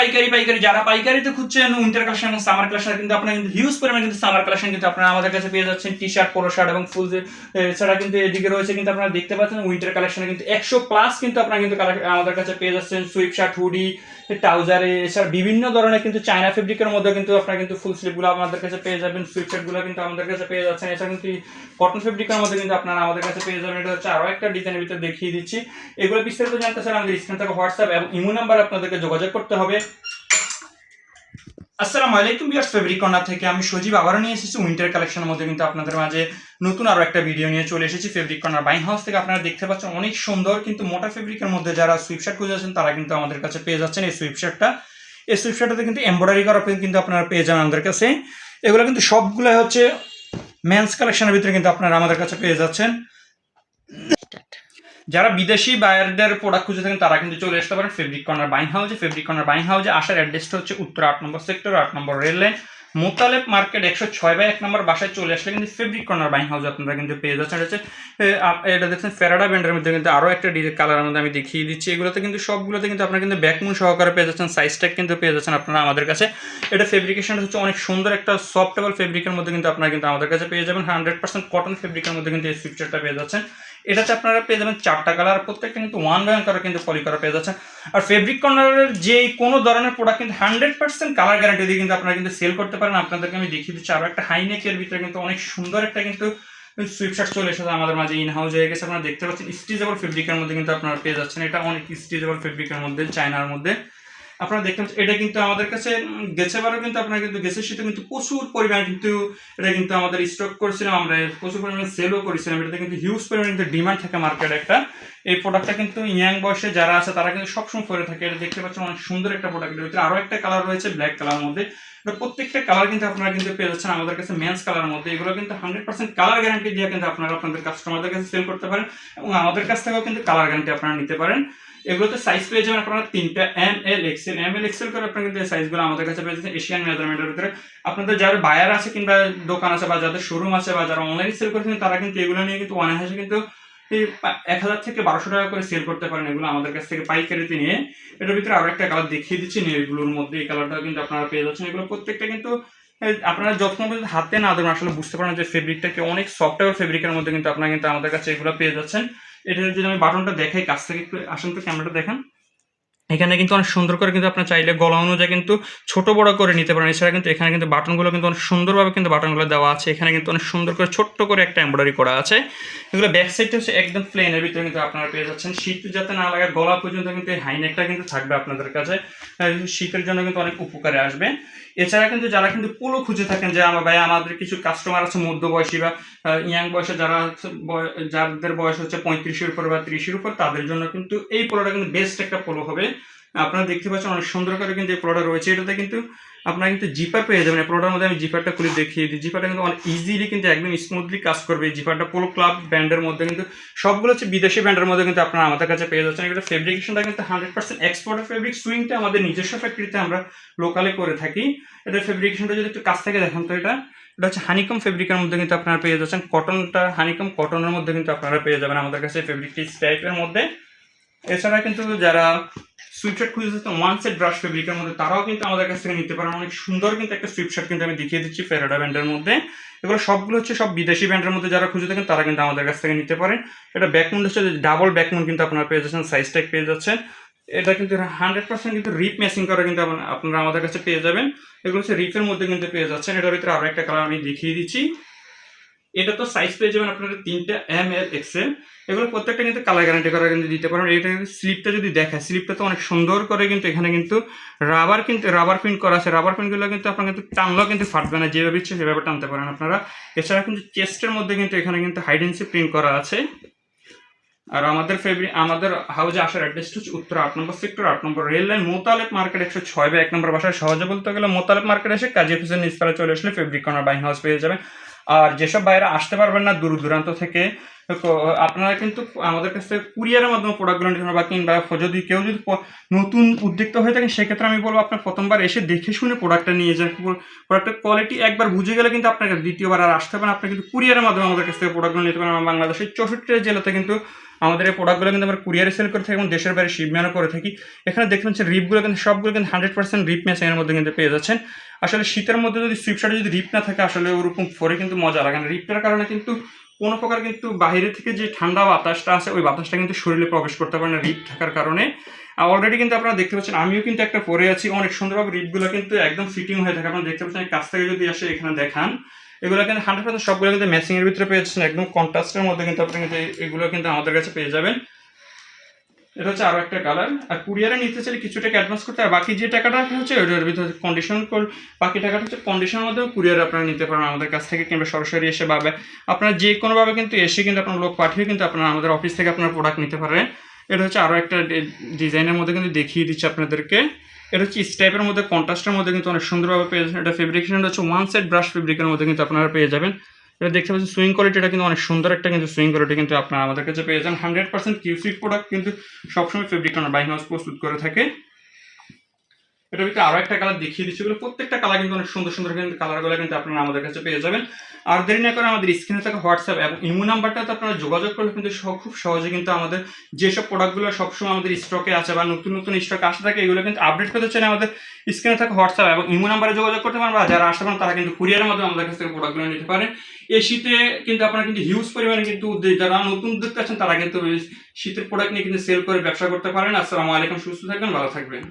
পাইকারি পাইকারি, যারা পাইকারিতে খুঁজছেন উইন্টার কালেকশন এবং সামার কালেকশন কিন্তু আপনারা কিন্তু হিউজ পরিমাণে কিন্তু সামার কালেকশন কিন্তু আপনারা আমাদের কাছে পেয়ে যাচ্ছেন টি শার্ট পোলো শার্ট এবং ফুল এছাড়া কিন্তু এদিকে রয়েছে কিন্তু আপনারা দেখতে পাচ্ছেন উইন্টার কালেকশনে কিন্তু একশো প্লাস কিন্তু আপনারা কিন্তু আমাদের কাছে পেয়ে যাচ্ছেন সুইপ শার্ট হুডি ট্রাউজারে এছাড়া বিভিন্ন ধরনের কিন্তু চায়না ফেব্রিকের মধ্যে কিন্তু আপনারা কিন্তু ফুল স্লিপগুলো আমাদের কাছে পেয়ে যাবেন সুইপ শার্টগুলো কিন্তু আমাদের কাছে পেয়ে যাচ্ছেন, এছাড়া কিন্তু কটন ফেব্রিকের মধ্যে কিন্তু আপনারা আমাদের কাছে পেয়ে যাবেন, এটা হচ্ছে আরও একটা ডিজাইনের ভিতরে দেখিয়ে দিচ্ছি। এগুলো বিস্তারিত জানতে চান আমাদের স্ক্রিন থেকে হোয়াটসঅ্যাপ এবং ইমো নাম্বার আপনাদেরকে যোগাযোগ করতে হবে। আসসালামু আলাইকুম বিয়ার্স ফেব্রিক কর্নার থেকে আমি সজীব, আবারও নিয়ে এসেছি উইন্টার কালেকশনের মধ্যে কিন্তু আপনাদের মাঝে নতুন আরও একটা ভিডিও নিয়ে চলে এসেছি ফেব্রিক কর্নার বাইং হাউস থেকে। আপনারা দেখতে পাচ্ছেন অনেক সুন্দর কিন্তু মোটা ফেব্রিকের মধ্যে যারা সুইপশার্ট খুঁজেছেন তারা কিন্তু আমাদের কাছে পেয়ে যাচ্ছেন এই সুইপশার্টটা এই সুইপশার্টটাতে কিন্তু এমব্রয়ডারি করা কিন্তু আপনারা পেয়ে যান আমাদের কাছে। এগুলো কিন্তু সবগুলো হচ্ছে মেন্স কালেকশনের ভিতরে কিন্তু আপনারা আমাদের কাছে পেয়ে যাচ্ছেন। যারা বিদেশি বায়ারদের প্রোডাক্ট খুঁজে থাকেন, তারা কিন্তু চলে আসতে পারেন ফেব্রিক কর্নার বাইং হাউসে ফেব্রিক কর্নার বাইং হাউসে আসার অ্যাড্রেসটা হচ্ছে উত্তর আট নম্বর সেক্টর আট নম্বর রেল লাইন মোতালেব মার্কেট একশো ছয় বাই এক নম্বর বাসায় চলে আসলে কিন্তু ফেব্রিক কর্নার বাইং হাউস আপনারা কিন্তু পেয়ে যাচ্ছেন। হচ্ছে এটা দেখছেন ফেরাডা ব্যান্ডের মধ্যে কিন্তু আরও একটা ডিজাইন কালারের মধ্যে আমি দেখিয়ে দিচ্ছি। এগুলোতে কিন্তু সবগুলোতে কিন্তু আপনারা কিন্তু ব্যাকমুন সহকারে পেয়ে যাচ্ছেন সাইজ কিন্তু পেয়ে যাচ্ছেন আপনারা আমাদের কাছে। এটা ফেব্রিকেশন হচ্ছে অনেক সুন্দর একটা সফটেবল ফেব্রিকের মধ্যে কিন্তু আপনারা কিন্তু আমাদের কাছে পেয়ে যাবেন। হান্ড্রেড পার্সেন্ট কটন ফেব্রিকের মধ্যে কিন্তু এই সুইপচারটা পেয়ে যাচ্ছেন। এটাতে আপনারা পেয়ে যাবেন চারটা কালার প্রত্যেকটা কিন্তু ওয়ান বাই করা কিন্তু পলি করা পেয়ে যাচ্ছেন। আর ফেব্রিক কর্নারের যে কোনো ধরনের প্রোডাক্ট কিন্তু হান্ড্রেড পার্সেন্ট কালার গ্যারান্টি দিয়ে কিন্তু আপনারা কিন্তু সেল করতে পারেন। আপনাদেরকে আমি দেখিয়ে দিচ্ছি আরও একটা হাই নেকের ভিতরে কিন্তু অনেক সুন্দর একটা কিন্তু সুইপশার্ট চলে এসেছে আমাদের মাঝে ইন হাউস হয়ে গেছে। আপনারা দেখতে পাচ্ছেন স্টিচেবল ফেব্রিকের মধ্যে কিন্তু আপনারা পেয়ে যাচ্ছেন। এটা অনেক স্টিচেবল ফেব্রিকের মধ্যে, চায়নার মধ্যে। আপনারা পাচ্ছেন এটা কিন্তু আমাদের কাছে উম, গেছেবারও কিন্তু আপনারা কিন্তু গেছের শীতে কিন্তু প্রচুর পরিমাণে কিন্তু এটা কিন্তু আমাদের স্টক করেছিলাম আমরা প্রচুর পরিমাণে সেলও করেছিলাম এটাতে কিন্তু হিউজ পরিমাণে কিন্তু ডিমান্ড থাকে মার্কেটে একটা। এই প্রোডাক্টটা কিন্তু ইয়াং বয়সে যারা আছে তারা কিন্তু সবসময় পরে থাকে এটা দেখতে পাচ্ছেন অনেক সুন্দর একটা প্রোডাক্টের ভিতরে আরও একটা কালার রয়েছে ব্ল্যাক কালার মধ্যে। এটা প্রত্যেকটা কালার কিন্তু আপনারা কিন্তু পেয়ে যাচ্ছেন আমাদের কাছে মেন্স কালার মধ্যে। এগুলো কিন্তু হান্ড্রেড পার্সেন্ট কালার গ্যারান্টি দিয়ে কিন্তু আপনারা আপনাদের কাস্টমারদের কাছে সেল করতে পারেন এবং আমাদের কাছ থেকেও কিন্তু কালার গ্যারান্টি আপনারা নিতে পারেন। এগুলোতে সাইজ পেয়ে যাবেন আপনারা তিনটা M L XL M L XL করে আপনারা কিন্তু সাইজগুলো আমাদের কাছে পেয়ে যাচ্ছেন এশিয়ান মেজারমেন্টের ভিতরে। আপনাদের যারা বায়ার আছে কিংবা দোকান আছে বা যাদের শোরুম আছে বা যারা অনলাইন সেল করছেন, তারা কিন্তু এগুলো নিয়ে কিন্তু অনায়াসে কিন্তু এক হাজার থেকে বারোশো টাকা করে সেল করতে পারেন এগুলো আমাদের কাছ থেকে পাইকারিতে নিয়ে। এটার ভিতরে আরও একটা কালার দেখিয়ে দিচ্ছি এগুলোর মধ্যে এই কালারটা কিন্তু আপনারা পেয়ে যাচ্ছেন। এগুলো প্রত্যেকটা কিন্তু আপনারা যত্ন করে হাতে না ধরুন আসলে বুঝতে পারেন যে ফেব্রিকটাকে অনেক সফটওয়্যার ফেব্রিকের মধ্যে কিন্তু আপনারা কিন্তু আমাদের কাছে এগুলো পেয়ে যাচ্ছেন। এটা যদি আমি বাটনটা দেখাই, কাছ থেকে একটু আসেন তো ক্যামেরাটা দেখেন। এখানে কিন্তু অনেক সুন্দর করে কিন্তু আপনার চাইলে গলা অনুযায়ী কিন্তু ছোট বড় করে নিতে পারেন। এছাড়া কিন্তু এখানে কিন্তু বাটনগুলো কিন্তু অনেক সুন্দরভাবে কিন্তু বাটনগুলো দেওয়া আছে। এখানে কিন্তু অনেক সুন্দর করে ছোট্ট করে একটা এমব্রয়ডারি করা আছে। এগুলো ব্যাক সাইডটা হচ্ছে একদম প্লেনের ভিতরে কিন্তু আপনারা পেয়ে যাচ্ছেন। শীত যাতে না লাগে, গলা পর্যন্ত কিন্তু হাইনেকটা কিন্তু থাকবে আপনাদের কাছে। শীতের জন্য কিন্তু অনেক উপকারে আসবে। এছাড়া কিন্তু যারা কিন্তু পোলো খুঁজে থাকেন যে আমার ভাই, আমাদের কিছু কাস্টমার আছে মধ্য বয়সী বা ইয়াং বয়সে যারা যাদের বয়স হচ্ছে পঁয়ত্রিশের উপর বা ত্রিশের উপর, তাদের জন্য কিন্তু এই পোলোটা কিন্তু বেস্ট একটা পোলো হবে। আপনারা দেখতে পাচ্ছেন অনেক সুন্দর করে কিন্তু এই প্রোডাক্ট রয়েছে। এটাতে কিন্তু আপনারা কিন্তু জিপার পেয়ে যাবেন। এই পোলোটার মধ্যে আমি জিপারটা খুলে দেখিয়ে দিই। জিপারটা কিন্তু অনেক ইজিলি কিন্তু একদম স্মুথলি কাজ করবে। এই জিপারটা পোলো ক্লাব ব্যান্ডের মধ্যে কিন্তু সবগুলো হচ্ছে বিদেশি ব্র্যান্ডের মধ্যে কিন্তু আপনারা আমাদের কাছে পেয়ে যাচ্ছেন। এটা ফেব্রিকেশনটা কিন্তু হান্ড্রেড পার্সেন্ট এক্সপোর্টের ফেব্রিক সুইংটা আমাদের নিজস্ব ফ্যাক্টরিতে আমরা লোকালে করে থাকি। এটা ফেব্রিকেশনটা যদি একটু কাছ থেকে দেখেন তো এটা এটা হচ্ছে হানিকম ফেব্রিকের মধ্যে কিন্তু আপনারা পেয়ে যাচ্ছেন। কটনটা হানিকম কটনের মধ্যে কিন্তু আপনারা পেয়ে যাবেন আমাদের কাছে ফেব্রিকটি টাইপের মধ্যে এছাড়া কিন্তু যারা সুইপশার্ট খুঁজে থাকতেন ওয়ান সেট ব্রাশ ফেব্রিকের মধ্যে, তারাও কিন্তু আমাদের কাছ থেকে নিতে পারেন। অনেক সুন্দর কিন্তু একটা সুইপশার্ট কিন্তু আমি দেখিয়ে দিচ্ছি ফেরাডা ব্যান্ডের মধ্যে। এগুলো সবগুলো হচ্ছে সব বিদেশি ব্যান্ডের মধ্যে যারা খুঁজে থাকেন, তারা কিন্তু আমাদের কাছ থেকে নিতে পারেন। এটা ব্যাকমুন্ড হচ্ছে ডাবল ব্যাকমুন্ড কিন্তু আপনারা পেয়ে যাচ্ছেন সাইজ পেয়ে যাচ্ছেন। এটা কিন্তু হান্ড্রেড পার্সেন্ট কিন্তু রিপ ম্যাচিং করা কিন্তু আপনা- আপনারা আমাদের কাছে পেয়ে যাবেন। এগুলো হচ্ছে রিপের মধ্যে কিন্তু পেয়ে যাচ্ছেন। এটার ভিতরে আরও একটা কালার আমি দেখিয়ে দিচ্ছি। এটা তো সাইজ পেয়ে যাবেন আপনারা তিনটা এম এল এক্সেল এগুলো প্রত্যেকটা কিন্তু কালার গ্যারান্টি করা কিন্তু দিতে পারেন। এটা কিন্তু স্লিপটা যদি দেখায় স্লিপটা তো অনেক সুন্দর করে কিন্তু এখানে কিন্তু রাবার কিন্তু রাবার প্রিন্ট করা আছে। রাবার প্রিন্টগুলো কিন্তু আপনার কিন্তু টানলেও কিন্তু ফাটবে না। যেভাবে ইচ্ছে সেভাবে টানতে পারেন আপনারা। এছাড়া কিন্তু চেস্টের মধ্যে কিন্তু এখানে কিন্তু হাইডেন্সি প্রিন্ট করা আছে। আর আমাদের ফেব্রিক আমাদের হাউজে আসার অ্যাড্রেসটা হচ্ছে উত্তর আট নম্বর সেক্টর আট নম্বর রেল লাইন মোতালেব মার্কেট একশো ছয় বা এক নম্বর বাসায়। সহজে বলতে গেলে মোতালেব মার্কেট এসে কাজী অফিসের নিচতলা চলে আসলে ফেব্রিক কর্নার বাইং হাউস পেয়ে যাবেন। আর যেসব বাইরে আসতে পারবেন না দূর দূরান্ত থেকে আপনারা কিন্তু আমাদের কাছ থেকে কুরিয়ারের মাধ্যমে প্রোডাক্টগুলো নিতে বা কিংবা যদি কেউ যদি নতুন উদ্যোক্তা হয়ে থাকেন, সেক্ষেত্রে আমি বলব আপনার প্রথমবার এসে দেখে শুনে প্রোডাক্টটা নিয়ে যান। প্রোডাক্টের কোয়ালিটি একবার বুঝে গেলে কিন্তু আপনাকে দ্বিতীয়বার আর আসতে পারেন আপনি কিন্তু কুরিয়ারের মাধ্যমে আমাদের কাছ থেকে প্রোডাক্টগুলো নিতে পারেন। বাংলাদেশের চৌষট্টি জেলাতে কিন্তু আমাদের এই প্রোডাক্টগুলো কিন্তু আমরা কুরিয়ারে সেল করে থাকি এবং দেশের বাইরে শিপমেন্টও করে থাকি। এখানে দেখতে পাচ্ছেন রিপগুলো কিন্তু সবগুলো কিন্তু হান্ড্রেড পার্সেন্ট রিপ ম্যাচিংয়ের মধ্যে কিন্তু পেয়ে যাচ্ছেন। আসলে শীতের মধ্যে যদি সুইপশার্টে যদি রিপ না থাকে, আসলে ওরকম পরে কিন্তু মজা লাগে না। রিপটার কারণে কিন্তু কোনো প্রকার কিন্তু বাইরে থেকে যে ঠান্ডা বাতাসটা আছে, ওই বাতাসটা কিন্তু শরীরে প্রবেশ করতে পারে না রিপ থাকার কারণে। অলরেডি কিন্তু আপনারা দেখতে পাচ্ছেন, আমিও কিন্তু একটা পরে আছি। অনেক সুন্দরভাবে রিপগুলো কিন্তু একদম ফিটিং হয়ে থাকে। আপনারা দেখতে পাচ্ছেন কাছ থেকে যদি আসে, এখানে দেখান। এগুলো কিন্তু হান্ড্রেড পার্সেন্ট সবগুলো কিন্তু ম্যাচিং এর ভিতরে পেয়ে যাচ্ছেন। একদম কন্ট্রাস্টের মধ্যে কিন্তু আপনি কিন্তু এগুলো কিন্তু আমাদের কাছে পেয়ে যাবেন। এটা হচ্ছে আরও একটা কালার আর কুরিয়ারে নিতে চাইলে কিছু টাকা অ্যাডভান্স করতে আর বাকি যে টাকাটা হচ্ছে, ওটার ভিতরে কন্ডিশন বাকি টাকাটা হচ্ছে কন্ডিশনের মধ্যে কুরিয়ারে আপনারা নিতে পারেন আমাদের কাছ থেকে কিংবা সরাসরি এসে পাবে আপনারা যে কোনোভাবে কিন্তু এসে কিন্তু আপনার লোক পাঠিয়ে কিন্তু আপনারা আমাদের অফিস থেকে আপনার প্রোডাক্ট নিতে পারেন। এটা হচ্ছে আরও একটা ডিজাইনের মধ্যে কিন্তু দেখিয়ে দিচ্ছে আপনাদেরকে। এটা হচ্ছে স্টাইপের মধ্যে, কন্ট্রাস্টের মধ্যে কিন্তু অনেক সুন্দরভাবে পেয়ে যাবেন এটা ফেব্রিকেশন হচ্ছে ওয়ান সেট ব্রাশ ফেব্রিকের মধ্যে কিন্তু আপনারা পেয়ে যাবেন। এটা দেখতে পাচ্ছেন সুইং কোয়ালিটিটা কিন্তু অনেক সুন্দর একটা কিন্তু সুইং কোয়ালিটি কিন্তু আপনারা আমাদের কাছে পেয়ে যান। হান্ড্রেড পার্সেন্ট কিউসিক প্রোডাক্ট কিন্তু সবসময় ফেব্রিক বাইং হাউস প্রস্তুত করে থাকে। এটার ভিতরে আরও একটা কালার দেখিয়ে দিচ্ছি। প্রত্যেকটা কালার কিন্তু অনেক সুন্দর সুন্দর কিন্তু কালারগুলো কিন্তু আপনারা আমাদের কাছে পেয়ে যাবেন। আর দেরি না করে আমাদের স্ক্রিনে থাকা হোয়াটসঅ্যাপ এবং ইমো নাম্বারটাতে আপনারা যোগাযোগ করলে কিন্তু খুব সহজে কিন্তু আমাদের যেসব প্রোডাক্টগুলো সবসময় আমাদের স্টকে আছে বা নতুন নতুন স্টক আসতে থাকে, এগুলো কিন্তু আপডেট করতে চাইলে আমাদের স্ক্রিনে থাকা হোয়াটসঅ্যাপ এবং ইমো নাম্বারে যোগাযোগ করতে পারেন বা যারা আসতে পারেন, তারা কিন্তু কুরিয়ারের মাধ্যমে আমাদের কাছ থেকে প্রোডাক্টগুলো নিতে পারেন এই শীতে কিন্তু আপনারা কিন্তু হিউজ পরিমাণে কিন্তু উদ্যোগ- যারা নতুন উদ্যোক্তা আছেন, তারা কিন্তু শীতের প্রোডাক্ট নিয়ে কিন্তু সেল করে ব্যবসা করতে পারেন। আসসালামু আলাইকুম, সুস্থ থাকবেন, ভালো থাকবেন।